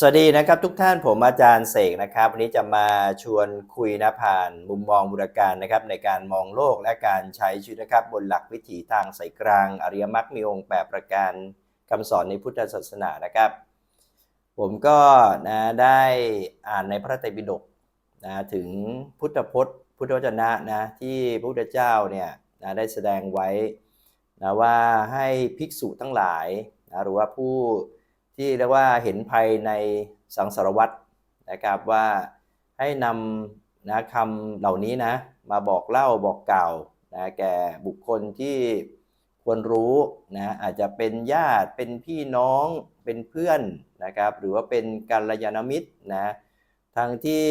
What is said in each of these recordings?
สวัสดีนะครับทุกท่านผมอาจารย์เสกนะครับ วันนี้จะมาชวนคุยนะผ่านมุมมองบุรการนะครับในการมองโลกและการใช้ชีวิตนะครับ บนหลักวิถีทางสายกลาง อริยมรรคมีองค์แปดประการคำสอนในพุทธศาสนานะครับ ผมก็นะได้อ่านในพระไตรปิฎกนะถึงพุทธพจน์ พุทธวจนะนะที่พระพุทธเจ้าเนี่ยนะได้แสดงไว้นะว่าให้ภิกษุทั้งหลายนะหรือว่าผู้ ที่เรียกว่าเห็นภัยในสังสารวัฏนะครับว่าให้นำนะคำเหล่านี้นะมาบอกเล่าบอกกล่าวนะแก่บุคคลที่ควรรู้นะอาจจะเป็นญาติเป็นพี่น้องเป็นเพื่อนนะครับหรือว่าเป็นกัลยาณมิตรนะทั้งที่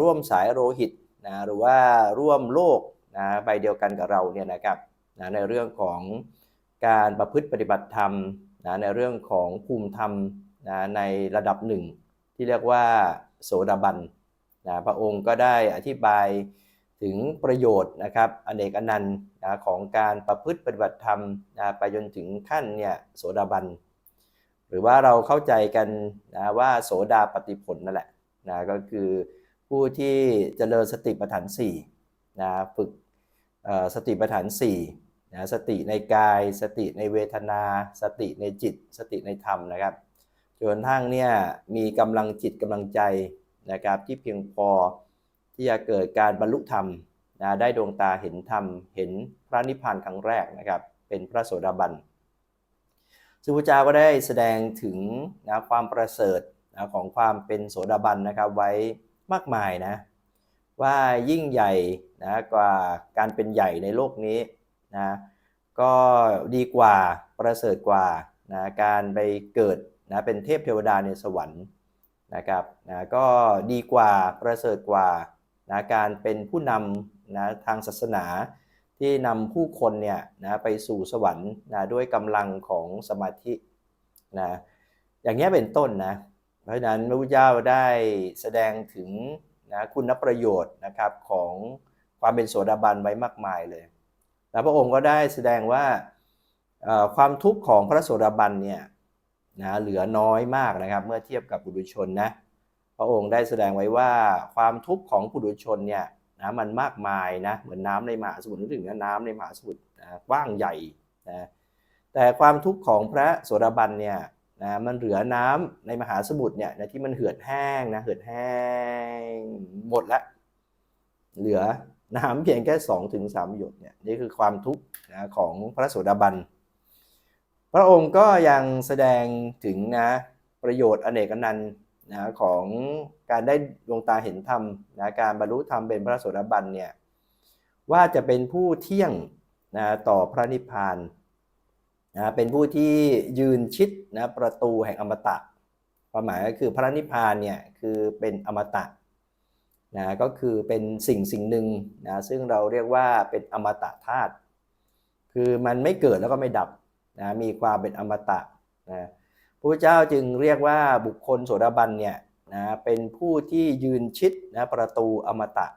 ร่วมสายโลหิตนะหรือว่าร่วมโลกนะใบเดียวกันกับเราเนี่ยนะครับนะในเรื่องของการประพฤติปฏิบัติธรรม นะในเรื่องของภูมิธรรมนะในระดับหนึ่ง ที่เรียกว่าโสดาบันนะพระองค์ก็ได้อธิบายถึงประโยชน์นะครับอเนกอนันต์นะของการประพฤติปฏิบัติธรรมนะไปจนถึงขั้นเนี่ยโสดาบัน หรือว่าเราเข้าใจกันนะว่าโสดาปฏิผลนั่นแหละนะก็คือผู้ที่เจริญสติปัฏฐาน4นะฝึกสติปัฏฐาน4 นะสติในกาย สติในเวทนา สติในจิต สติในธรรมนะครับจนทั่งเนี่ยมีกำลังจิตกำลังใจนะครับที่เพียงพอที่จะเกิดการบรรลุธรรมนะได้ดวงตาเห็นธรรม เห็นพระนิพพานครั้งแรกนะครับเป็นพระโสดาบันซึ่งพระเจ้าก็ได้แสดงถึงนะความประเสริฐนะของความเป็นโสดาบันนะครับไว้มากมายนะว่ายิ่งใหญ่นะกว่าการเป็นใหญ่ในโลกนี้ นะก็ดีกว่าประเสริฐกว่านะการไปเกิดนะเป็นเทพเทวดาในสวรรค์นะครับนะก็ดีกว่าประเสริฐกว่านะการเป็นผู้นำนะทางศาสนาที่นำผู้คนเนี่ยนะไปสู่สวรรค์นะด้วยกำลังของสมาธินะอย่างนี้เป็นต้นนะเพราะฉะนั้นพระพุทธเจ้าได้แสดงถึงนะคุณประโยชน์นะครับของความเป็นโสดาบันไว้มากมายเลย แล้วพระองค์ก็ได้แสดงว่าความทุกข์ของพระโสดาบันเนี่ยนะเหลือน้อยมากนะครับ เมื่อเทียบกับปุถุชนนะพระองค์ได้แสดงไว้ว่าความทุกข์ของปุถุชนเนี่ยนะมันมากมายนะเหมือนน้ำในมหาสมุทรนึกถึงนะน้ำในมหาสมุทรนะกว้างใหญ่นะแต่ความทุกข์ของพระโสดาบันเนี่ยนะมันเหลือน้ำในมหาสมุทรเนี่ยนะที่มันเหือดแห้งนะเหือดแห้งหมดละเหลือ น้ำเพียงแค่2-3ถึงสหยดเนี่ยนี่คือความทุกข์นะของพระโสดาบัน พระองค์ก็ยังแสดงถึงนะประโยชน์อเนกนันต์นะของการได้ดวงตาเห็นธรรมนะการบรรลุธรรมเป็นพระโสดาบันเนี่ยว่าจะเป็นผู้เที่ยงนะต่อพระนิพพานนะเป็นผู้ที่ยืนชิดนะประตูแห่งอมตะความหมายก็คือพระนิพพานเนี่ยคือเป็นอมตะ นะก็คือเป็นสิ่งสิ่งหนึ่งนะซึ่งเราเรียกว่าเป็นอมตะธาตุคือมันไม่เกิดแล้วก็ไม่ดับนะมีความเป็นอมตะนะพระพุทธเจ้าจึงเรียกว่าบุคคลโสดาบันเนี่ยนะเป็นผู้ที่ยืนชิดนะประตูอมตะ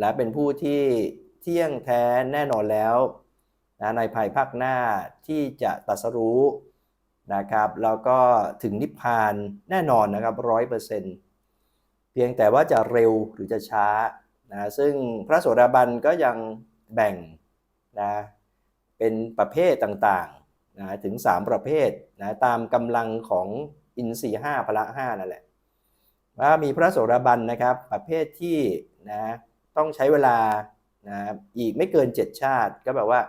และเป็นผู้ที่เที่ยงแท้แน่นอนแล้วนะในภายภาคหน้าที่จะตรัสรู้นะครับแล้วก็ถึงนิพพานแน่นอนนะครับร้อยเปอร์เซ็นต์ พียงแต่ว่าจะเร็วหรือจะช้านะซึ่งพระโสดาบันก็ยังแบ่งนะเป็นประเภทต่างๆนะถึง 3 ประเภทนะตามกำลังของอินทรีห้าพละห้านั่นแหละว่ามีพระโสดาบันนะครับประเภทที่นะต้องใช้เวลานะอีกไม่เกิน 7 ชาติก็แบบว่า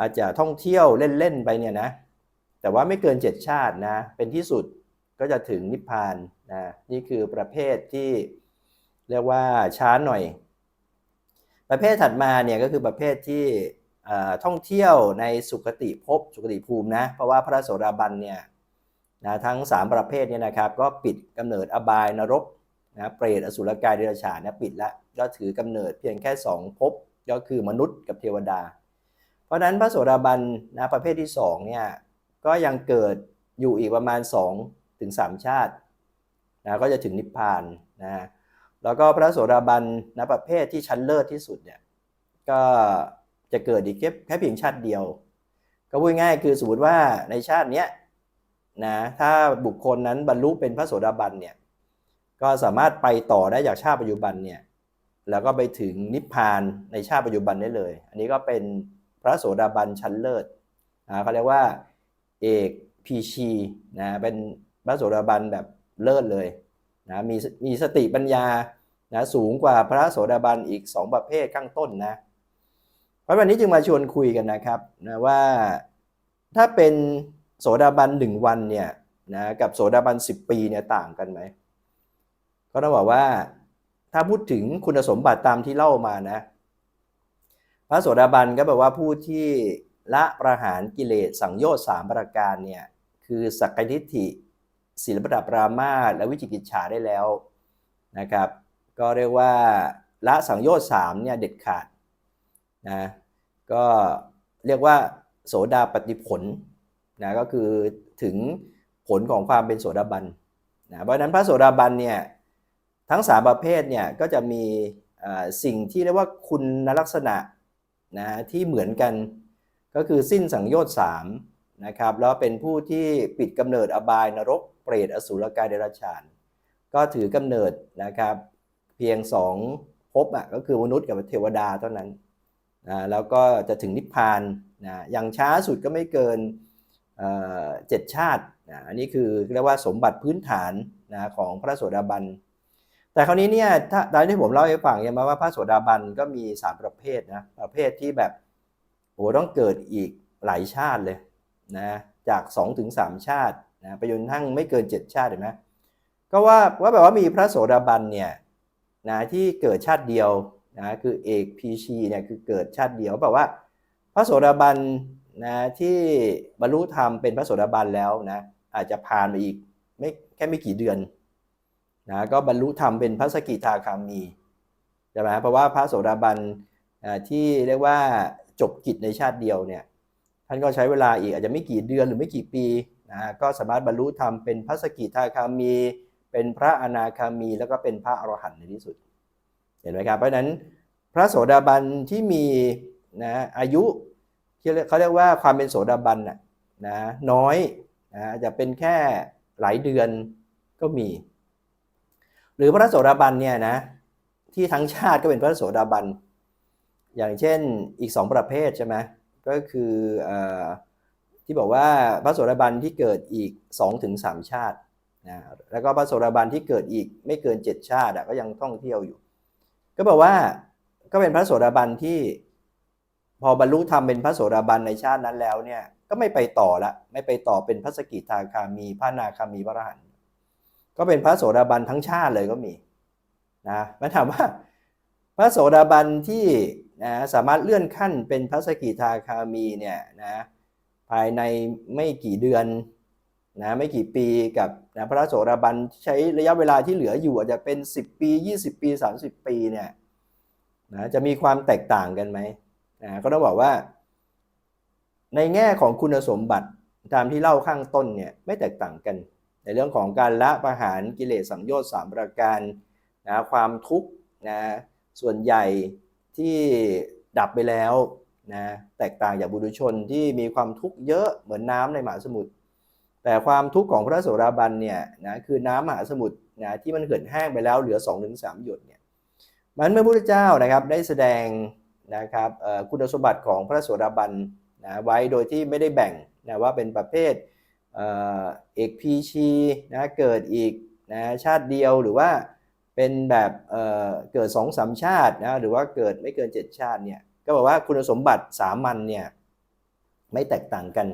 อาจจะท่องเที่ยวเล่น ๆ ไปเนี่ยนะแต่ว่าไม่เกิน 7 ชาตินะเป็นที่สุด ก็จะถึงนิพพานนะนี่คือประเภทที่เรียกว่าช้าหน่อย ประเภทถัดมาเนี่ยก็คือประเภทที่ท่องเที่ยวในสุคติภพสุคติภูมินะเพราะว่าพระโสดาบันเนี่ยนะทั้ง 3 ประเภทเนี่ยนะครับก็ปิดกำเนิดอบายนรกนะเปรตอสุรกายเดรัจฉานเนี่ยปิดละก็ถือกำเนิดเพียงแค่ 2 ภพก็คือมนุษย์กับเทวดา เพราะฉะนั้นพระโสดาบันนะประเภทที่2เนี่ยก็ยังเกิดอยู่อีกประมาณ 2 ถึง3ชาตินะก็จะถึงนิพพานนะแล้วก็พระโสดาบันนะประเภทที่ชั้นเลิศที่สุดเนี่ยก็จะเกิดอีกแค่เพียงชาติเดียว ก็พูดง่ายคือสมมติว่าในชาติเนี้ยนะถ้าบุคคลนั้นบรรลุเป็นพระโสดาบันเนี่ยก็สามารถไปต่อได้จากชาติปัจจุบันเนี่ยแล้วก็ไปถึงนิพพานในชาติปัจจุบันได้เลย อันนี้ก็เป็นพระโสดาบันชั้นเลิศนะเขาเรียกว่าเอกพีชีนะเป็น พระโสดาบันแบบเลิศเลยนะมีมีสติปัญญานะสูงกว่าพระโสดาบันอีก 2 ประเภทข้างต้นนะเพราะวันนี้จึงมาชวนคุยกันนะครับนะว่าถ้าเป็นโสดาบันหนึ่งวันเนี่ยนะกับโสดาบัน 10 ปีเนี่ยต่างกันไหมก็ต้องบอกว่าถ้าพูดถึงคุณสมบัติตามที่เล่ามานะ พระโสดาบันก็แปลว่าผู้ที่ละประหารกิเลสสังโยชน์สามประการเนี่ยคือสักกายทิฏฐิ ศีลปดับรามาสและวิจิกิจฉาได้แล้วนะครับ ก็เรียกว่าละสังโยชน์สามเนี่ยเด็ดขาดนะก็เรียกว่าโสดาปฏิผลนะก็คือถึงผลของความเป็นโสดาบันนะเพราะฉะนั้นพระโสดาบันเนี่ยทั้งสามประเภทเนี่ยก็จะมีสิ่งที่เรียกว่าคุณลักษณะนะที่เหมือนกันก็คือสิ้นสังโยชน์สาม นะครับแล้วเป็นผู้ที่ปิดกำเนิดอบายนรกเปรตอสุรกายเดรัจฉาน ก็ถือกำเนิดนะครับ เพียงสองภพอะก็คือมนุษย์กับเทวดาเท่านั้นนะแล้วก็จะถึงนิพพานนะอย่างช้าสุดก็ไม่เกินเจ็ดชาตินะอันนี้คือเรียกว่าสมบัติพื้นฐานนะของพระโสดาบัน แต่คราวนี้เนี่ยถ้าตอนที่ผมเล่าให้ฟังเนี่ยมาว่าพระโสดาบันก็มีสามประเภทนะประเภทที่แบบโอ้ต้องเกิดอีกหลายชาติเลย นะจาก2ถึง3ชาตินะไปจนทั้งไม่เกิน 7 ชาติเห็นไหมก็ว่าว่าแบบว่ามีพระโสดาบันเนี่ยนะที่เกิดชาติเดียวนะคือเอกพีชีเนี่ยคือเกิดชาติเดียวแบบว่า พระโสดาบันนะที่บรรลุธรรมเป็นพระโสดาบันแล้วนะอาจจะผ่านไปอีกไม่แค่ไม่กี่เดือนนะก็บรรลุธรรมเป็นพระสกิทาคามีใช่ไหมเพราะว่าพระโสดาบันที่เรียกว่าจบกิจในชาติเดียวเนี่ย ท่านก็ใช้เวลาอีกอาจจะไม่กี่เดือนหรือไม่กี่ปีนะก็สามารถบรรลุธรรมเป็นพระสกิทาคามี เป็นพระอนาคามี แล้วก็เป็นพระอรหันต์ในที่สุด เห็นไหมครับ เพราะฉะนั้นพระโสดาบันที่มีนะอายุเขาเรียกว่าความเป็นโสดาบันนะนะน้อยนะจะเป็นแค่หลายเดือนก็มี หรือพระโสดาบันเนี่ยนะที่ทั้งชาติก็เป็นพระโสดาบัน อย่างเช่นอีกสองประเภทใช่ไหม ก็คืออที่บอกว่าพระโสดาบันที่เกิดอีก 2-3 ชาตินะแล้วก็พระโสดาบันที่เกิดอีกไม่เกิน 7 ชาติก็ยังท่องเที่ยวอยู่ ก็บอกว่าก็เป็นพระโสดาบันที่พอบรรลุธรรมเป็นพระโสดาบันในชาตินั้นแล้วเนี่ยก็ไม่ไปต่อละไม่ไปต่อเป็นพระสกิทาคามีพระนาคามีพระอรหันต์ก็เป็นพระโสดาบันทั้งชาติเลยก็มีนะมาถามว่า พระโสดาบันที่ นะสามารถเลื่อนขั้นเป็นพระสกิทาคามีเนี่ยนะภายในไม่กี่เดือนนะไม่กี่ปีกับนะพระโสดาบันใช้ระยะเวลาที่เหลืออยู่อาจจะเป็น 10 ปี 20 ปี 30 ปีเนี่ยนะจะมีความแตกต่างกันไหมนะก็ต้องบอกว่า ในแง่ของคุณสมบัติตามที่เล่าข้างต้นเนี่ยไม่แตกต่างกัน ในเรื่องของการละประหารกิเลสสังโยชน์สามประการนะความทุกข์นะส่วนใหญ่ ที่ดับไปแล้วนะแตกต่างจากบุรุชนที่มีความทุกข์เยอะเหมือนน้ำในมหาสมุทรแต่ความทุกข์ของพระโสดาบันเนี่ยนะคือน้ำมหาสมุทรนะที่มันเหือดแห้งไปแล้วเหลือ 2-3 หยดเนี่ยมันเมื่อพระพุทธเจ้านะครับได้แสดงนะครับคุณสมบัติของพระโสดาบันนะไว้โดยที่ไม่ได้แบ่งนะว่าเป็นประเภทเอกพีชีนะเกิดอีกนะชาติเดียวหรือว่า เป็นแบบเเกิด2อสามชาตินะหรือว่าเกิดไม่เกิน 7 ชาติเนี่ยก็บอกว่าคุณสมบัติสามัญเนี่ยไม่แตกต่างกัน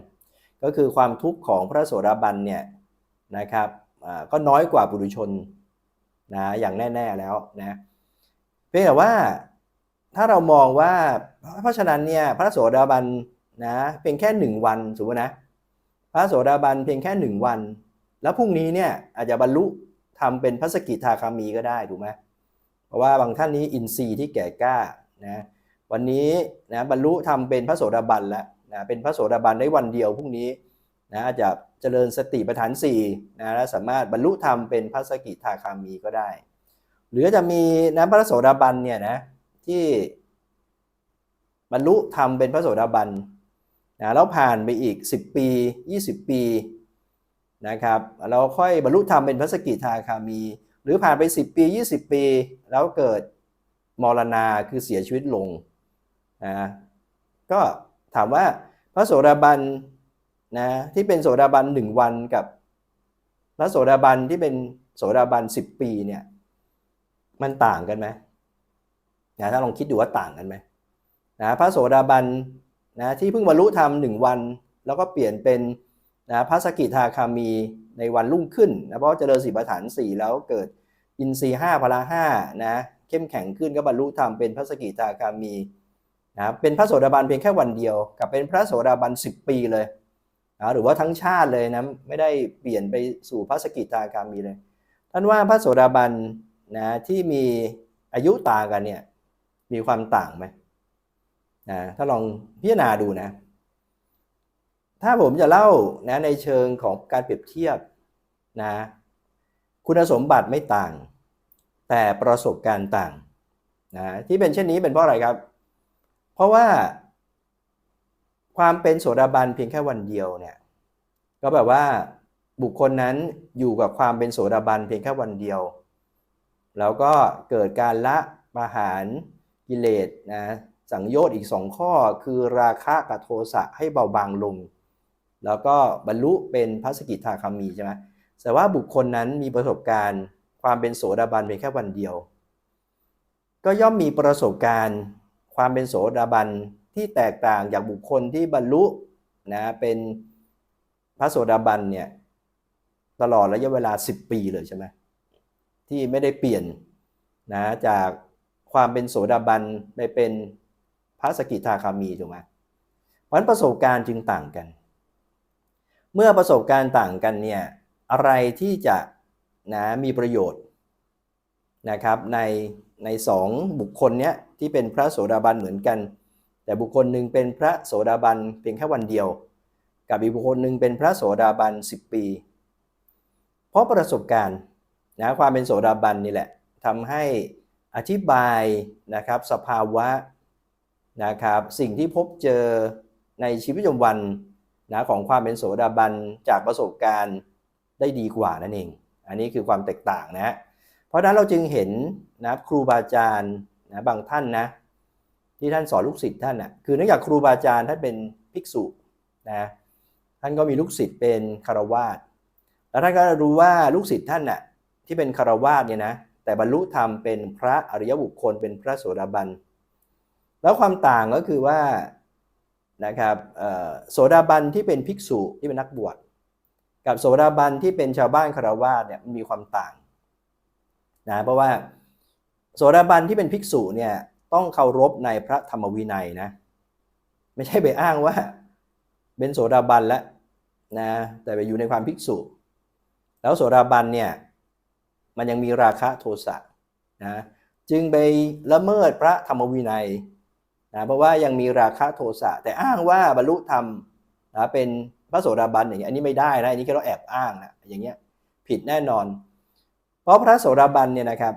ก็คือความทุกข์ของพระโสดาบันเนี่ยนะครับก็น้อยกว่าบุรุชนนะอย่างแน่ ๆแล้วนะเพียงแต่ว่าถ้าเรามองว่าเพราะฉะนั้นเนี่ยพระโสดาบันนะเพียงแค่หนึ่งวันสมมตินะพระโสดาบันเพียงแค่หนึ่งวัน แล้วพรุ่งนี้เนี่ยอาจจะบรรลุ ทำเป็นพระสกิทาคามีก็ได้ถูกไหมเพราะว่าบางท่านนี้อินทรีย์ที่แก่กล้านะวันนี้นะบรรลุทำเป็นพระโสดาบันแล้วนะเป็นพระโสดาบันได้วันเดียวพรุ่งนี้นะจะเจริญสติปัฏฐาน4นะและสามารถบรรลุธรรมเป็นพระสกิทาคามีก็ได้ หรือจะมีนะพระโสดาบันเนี่ยนะที่บรรลุธรรมเป็นพระโสดาบันนะแล้วผ่านไปอีก 10 ปี 20 ปี นะครับ เราค่อยบรรลุธรรมเป็นพระสกิทาคามี หรือผ่านไป 10 ปี 20 ปี แล้วเกิดมรณาคือเสียชีวิตลงนะก็ถามว่าพระโสดาบันนะที่เป็นโสดาบันหนึ่งวันกับพระโสดาบันที่เป็นโสดาบัน10ปีเนี่ยมันต่างกันไหมนะถ้าลองคิดดูว่าต่างกันไหมนะพระโสดาบันนะที่เพิ่งบรรลุธรรมหนึ่งวัน แล้วก็เปลี่ยนเป็น นะพระสกิทาคามีในวันรุ่งขึ้นนะเพราะเจริญสีประฐานสี่แล้วเกิดอินทรีห้าพละห้านะเข้มแข็งขึ้นก็บรรลุธรรมเป็นพระสกิทาคามีนะเป็นพระโสดาบันเพียงแค่วันเดียวกับเป็นพระโสดาบันสิบปีเลยนะหรือว่าทั้งชาติเลยนะไม่ได้เปลี่ยนไปสู่พระสกิทาคามีเลยท่านว่าพระโสดาบันนะที่มีอายุต่างกันเนี่ยมีความต่างไหมนะถ้าลองพิจารณาดูนะ ถ้าผมจะเล่านะในเชิงของการเปรียบเทียบนะคุณสมบัติไม่ต่าง แต่ประสบการณ์ต่างนะที่เป็นเช่นนี้เป็นเพราะอะไรครับ เพราะว่าความเป็นโสดาบันเพียงแค่วันเดียวเนี่ยก็แบบว่าบุคคลนั้นอยู่กับความเป็นโสดาบันเพียงแค่วันเดียว แล้วก็เกิดการละปะหารกิเลสนะสังโยชน์อีกสองข้อคือราคะกับโทสะให้เบาบางลง แล้วก็บรรลุเป็นพระสกิทาคามีใช่ไหมแต่ว่าบุคคลนั้นมีประสบการณ์ ความเป็นโสดาบันเพียงแค่วันเดียว ก็ย่อมมีประสบการณ์ ความเป็นโสดาบันที่แตกต่างจากบุคคลที่บรรลุนะเป็นพระโสดาบันเนี่ยตลอดระยะเวลา 10 ปีเลยใช่ไหมที่ไม่ได้เปลี่ยนนะจากความเป็นโสดาบันไปเป็นพระสกิทาคามีถูกไหมเพราะฉะนั้นประสบการณ์จึงต่างกัน เมื่อประสบการณ์ต่างกันเนี่ยอะไรที่จะนะมีประโยชน์นะครับในในสองบุคคลเนี้ยที่เป็นพระโสดาบันเหมือนกัน แต่บุคคลหนึ่งเป็นพระโสดาบันเพียงแค่วันเดียว กับอีกบุคคลหนึ่งเป็นพระโสดาบัน 10 ปี เพราะประสบการณ์นะความเป็นโสดาบันนี่แหละทำให้อธิบายนะครับสภาวะนะครับสิ่งที่พบเจอในชีวิตประจำวัน นะของความเป็นโสดาบันจากประสบการณ์ได้ดีกว่านั่นเอง อันนี้คือความแตกต่างนะ เพราะฉะนั้นเราจึงเห็นนะครูบาอาจารย์นะบางท่านนะที่ท่านสอนลูกศิษย์ท่านนะ่ะคือเนื่องจากครูบาอาจารย์ท่านเป็นภิกษุนะท่านก็มีลูกศิษย์เป็นคารวาสแล้วท่านก็รู้ว่าลูกศิษย์ท่านน่ะที่เป็นคารวาสเนี่ยนะแต่บรรลุธรรมเป็นพระอริยบุคคลเป็นพระโสดาบัน แล้วความต่างก็คือว่า นะครับโสดาบันที่เป็นภิกษุที่เป็นนักบวชกับโสดาบันที่เป็นชาวบ้านคารวาสเนี่ยมีความต่างนะเพราะว่าโสดาบันที่เป็นภิกษุเนี่ยต้องเคารพในพระธรรมวินัยนะไม่ใช่ไปอ้างว่าเป็นโสดาบันแล้วนะแต่ไปอยู่ในความภิกษุ แล้วโสดาบันเนี่ยมันยังมีราคะโทสะนะจึงไปละเมิดพระธรรมวินัย นะเพราะว่ายังมีราคะโทสะแต่อ้างว่าบรรลุธรรมนะเป็นพระโสดาบันอย่างเงี้อันนี้ไม่ได้นะอันนี้ก็เราแอบอ้างนะอย่างเงี้ยผิดแน่นอน เพราะพระโสดาบันเนี่ยนะครับ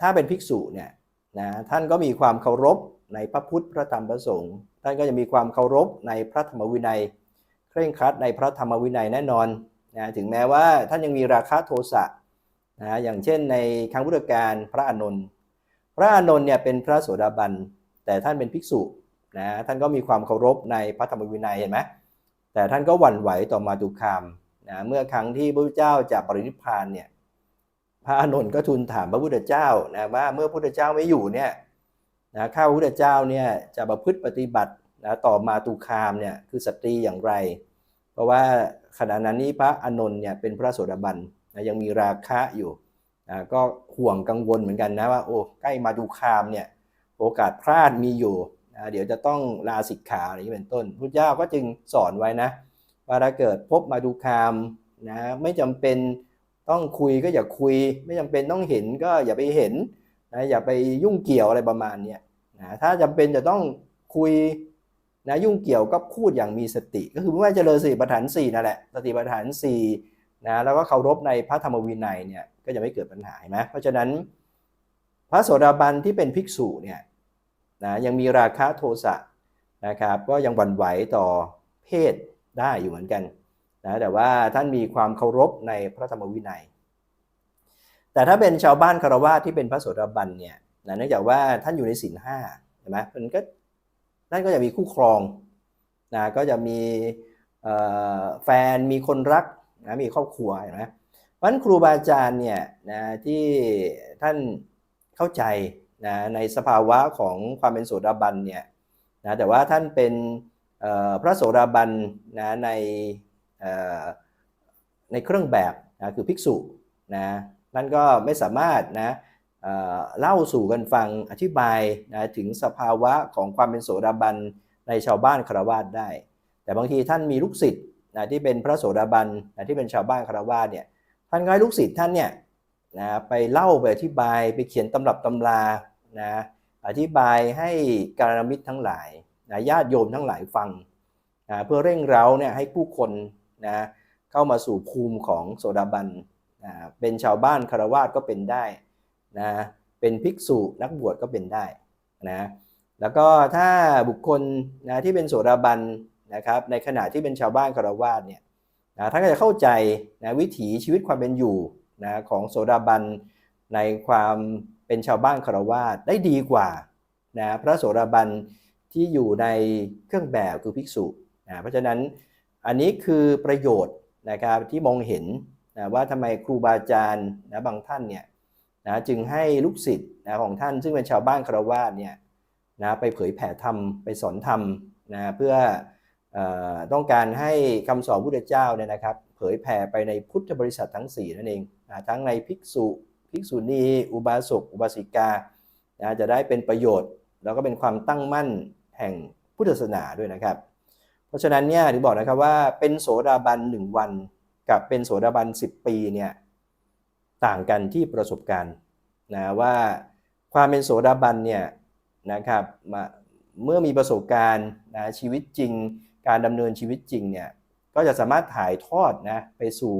ถ้าเป็นภิกษุเนี่ยนะท่านก็มีความเคารพในพระพุทธพระธรรมพระสงฆ์ท่านก็จะมีความเคารพในพระธรรมวินัย เคร่งครัดในพระธรรมวินัยแน่นอนนะถึงแม้ว่าท่านยังมีราคะโทสะนะอย่างเช่นในครั้งพุทธกาลพระอานนท์พระอานนท์เนี่ยเป็นพระโสดาบัน แต่ท่านเป็นภิกษุนะท่านก็มีความเคารพในพระธรรมวินัยเห็นไหมแต่ท่านก็หวั่นไหวต่อมาตุคามนะเมื่อครั้งที่พระพุทธเจ้าจะปรินิพพานเนี่ยพระอานนท์ก็ทูลถามพระพุทธเจ้านะว่าเมื่อพระพุทธเจ้าไม่อยู่เนี่ยนะข้าพระพุทธเจ้าเนี่ยจะประพฤติปฏิบัตินะต่อมาตุคามเนี่ยคือสตรีอย่างไร เพราะว่าขณะนั้นนี้พระอานนท์เนี่ยเป็นพระโสดาบันนะยังมีราคะอยู่นะก็ห่วงกังวลเหมือนกันนะว่าโอ้ใกล้มาตุคามเนี่ย โอกาสพลาดมีอยู่นะเดี๋ยวจะต้องลาสิกขาอะไรอย่างนี้เป็นต้นพุทธเจ้าก็จึงสอนไว้นะว่าถ้าเกิดพบมาตุคามนะไม่จำเป็นต้องคุยก็อย่าคุย ไม่จำเป็นต้องเห็นก็อย่าไปเห็นนะอย่าไปยุ่งเกี่ยวอะไรประมาณนี้นะถ้าจำเป็นจะต้องคุยนะยุ่งเกี่ยวก็พูดอย่างมีสติ ก็คือไม่ว่าเจริญสติปัฏฐาน4นั่นแหละสติปัฏฐาน4นะแล้วก็เคารพในพระธรรมวินัยเนี่ยก็จะไม่เกิดปัญหาใช่ไหมเพราะฉะนั้นพระโสดาบันที่เป็นภิกษุเนี่ย นะยังมีราคะโทสะนะครับก็ยังหวั่นไหวต่อเพศได้อยู่เหมือนกันนะแต่ว่าท่านมีความเคารพในพระธรรมวินัย แต่ถ้าเป็นชาวบ้านคารวะที่เป็นพระโสดาบันเนี่ยนะเนื่องจากว่าท่านอยู่ในศีลห้าใช่ไหมมันก็ท่านก็จะมีคู่ครองนะก็จะมีแฟนมีคนรักนะมีครอบครัวเห็นไหมเพราะฉะนั้นครูบาอาจารย์เนี่ยนะที่ท่านเข้าใจ นะในสภาวะของความเป็นโสดาบันเนี่ยนะแต่ว่าท่านเป็นพระโสดาบันนะในในเครื่องแบบนะคือภิกษุนะท่นก็ไม่สามารถนะเเล่าสู่กันฟังอธิบายนะถึงสภาวะของความเป็นโสดาบันในชาวบ้านคารวาสได้ แต่บางทีท่านมีลูกศิษย์นะที่เป็นพระโสดาบันนะที่เป็นชาวบ้านคารวาสเนี่ยท่านก็ให้ลูกศิษย์ท่านเนี่ยนะไปเล่าไปอธิบายไปเขียนตำรับตำรา นะอธิบายให้การมิตรทั้งหลายนะญาติโยมทั้งหลายฟังนะเพื่อเร่งเร้าเนี่ยให้ผู้คนนะเข้ามาสู่ภูมิของโสดาบันนะเป็นชาวบ้านคารวาสก็เป็นได้นะเป็นภิกษุนักบวชก็เป็นได้นะแล้วก็ถ้าบุคคลนะที่เป็นโสดาบันนะครับในขณะที่เป็นชาวบ้านคารวาสเนี่ยนะท่านก็จะเข้าใจนะวิถีชีวิตความเป็นอยู่นะของโสดาบันในความ เป็นชาวบ้านคารวาสได้ดีกว่านะพระโสดาบันที่อยู่ในเครื่องแบบคือภิกษุนะเพราะฉะนั้นอันนี้คือประโยชน์นะครับที่มองเห็นนะว่าทำไมครูบาอาจารย์นะบางท่านเนี่ยนะจึงให้ลูกศิษย์นะของท่านซึ่งเป็นชาวบ้านคารวาสเนี่ยนะไปเผยแผ่ธรรมไปสอนธรรมนะเพื่ออต้องการให้คำสอนพุทธเจ้าเนี่ยนะครับ เผยแผ่ไปในพุทธบริษัททั้ง4นั่นเองนะทั้งในภิกษุ ภิกษุณี อุบาสกอุบาสิกานะจะได้เป็นประโยชน์ แล้วก็เป็นความตั้งมั่นแห่งพุทธศาสนาด้วยนะครับ เพราะฉะนั้นเนี่ยถึงบอกนะครับว่าเป็นโสดาบันหนึ่งวัน กับเป็นโสดาบัน 10 ปีเนี่ยต่างกันที่ประสบการณ์นะว่าความเป็นโสดาบันเนี่ยนะครับมาเมื่อมีประสบการณ์นะชีวิตจริง การดำเนินชีวิตจริงเนี่ยก็จะสามารถถ่ายทอดนะไปสู่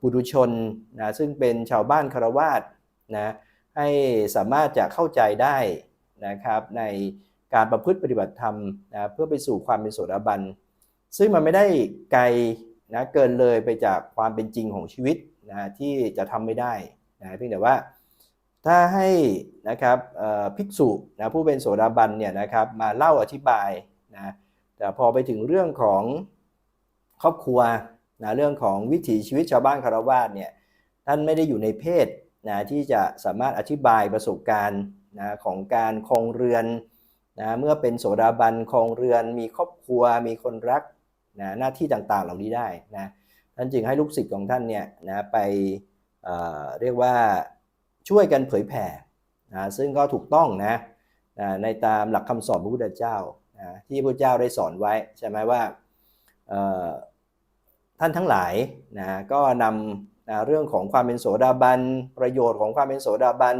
ปุถุชนนะซึ่งเป็นชาวบ้านคารวาสนะให้สามารถจะเข้าใจได้นะครับในการประพฤติปฏิบัติธรรมนะเพื่อไปสู่ความเป็นโสดาบัน ซึ่งมันไม่ได้ไกลนะเกินเลยไปจากความเป็นจริงของชีวิตนะที่จะทำไม่ได้นะเพียงแต่ว่าถ้าให้นะครับภิกษุนะผู้เป็นโสดาบันเนี่ยนะครับมาเล่าอธิบายนะแต่พอไปถึงเรื่องของครอบครัว นะเรื่องของวิถีชีวิตชาวบ้านคารวาสเนี่ยท่านไม่ได้อยู่ในเพศนะที่จะสามารถอธิบายประสบการณ์นะของการครองเรือนนะเมื่อเป็นโสดาบันครองเรือน มีครอบครัว มีคนรักนะหน้าที่ต่างๆเหล่านี้ได้นะท่านจึงให้ลูกศิษย์ของท่านเนี่ยนะไปเเรียกว่าช่วยกันเผยแผ่นะซึ่งก็ถูกต้องนะนะในตามหลักคำสอนพระพุทธเจ้านะที่พระเจ้าได้สอนไว้ใช่ไหมว่า ท่านทั้งหลายนะก็นำนะเรื่องของความเป็นโสดาบัน ประโยชน์ของความเป็นโสดาบัน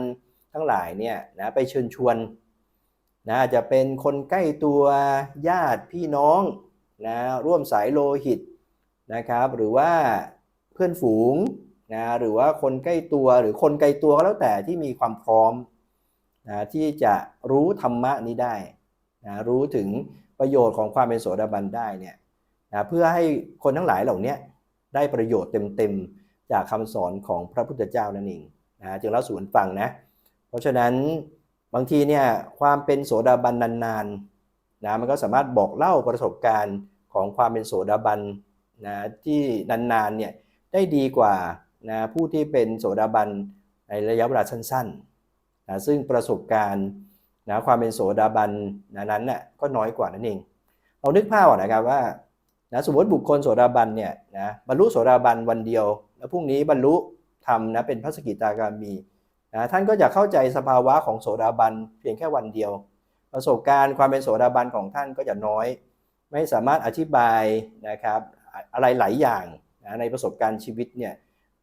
ทั้งหลายเนี่ยนะไปเชิญชวนนะจะเป็นคนใกล้ตัวญาติพี่น้องนะร่วมสายโลหิตนะครับ หรือว่าเพื่อนฝูงนะหรือว่าคนใกล้ตัวหรือคนไกลตัวก็แล้วแต่ที่มีความพร้อมนะที่จะรู้ธรรมะนี้ได้นะรู้ถึงประโยชน์ของความเป็นโสดาบันได้เนี่ย นะเพื่อให้คนทั้งหลายเหล่านี้ได้ประโยชน์เต็มๆ จากคำสอนของพระพุทธเจ้านั่นเองนะจึงเล่าสู่กันฟังนะ เพราะฉะนั้นบางทีเนี่ยความเป็นโสดาบันนานๆนะมันก็สามารถบอกเล่าประสบการณ์ของความเป็นโสดาบันนะที่นานๆเนี่ยได้ดีกว่านะผู้ที่เป็นโสดาบันในระยะเวลาสั้นๆนะซึ่งประสบการณ์นะความเป็นโสดาบันนั้นน่ะก็น้อยกว่านั่นเองเรานึกภาพนะครับว่า นะสมมติบุคคลโสดาบันเนี่ยนะบรรลุโสดาบันวันเดียว แล้วพรุ่งนี้บรรลุทำนะเป็นพระสกิตาการมีนะท่านก็จะเข้าใจสภาวะของโสดาบันเพียงแค่วันเดียว ประสบการณ์ความเป็นโสดาบันของท่านก็จะน้อย ไม่สามารถอธิบายนะครับอะไรหลายอย่างนะในประสบการณ์ชีวิตเนี่ย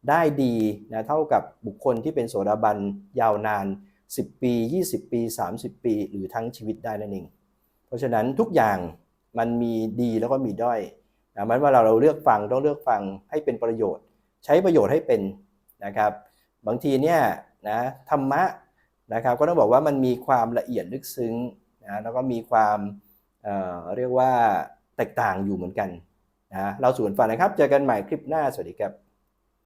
ได้ดีนะเท่ากับบุคคลที่เป็นโสดาบันยาวนาน 10 ปี 20 ปี 30 ปี หรือทั้งชีวิตได้นั่นเอง เพราะฉะนั้นทุกอย่างมันมีดีแล้วก็มีด้อย นะมันว่าเราเราเลือกฟังต้องเลือกฟังให้เป็นประโยชน์ ใช้ประโยชน์ให้เป็นนะครับ บางทีเนี่ยนะธรรมะนะครับก็ต้องบอกว่ามันมีความละเอียดลึกซึ้งนะแล้วก็มีความเเรียกว่าแตกต่างอยู่เหมือนกันนะเราสู่กันฝันะครับ เจอกันใหม่คลิปหน้าสวัสดีครับ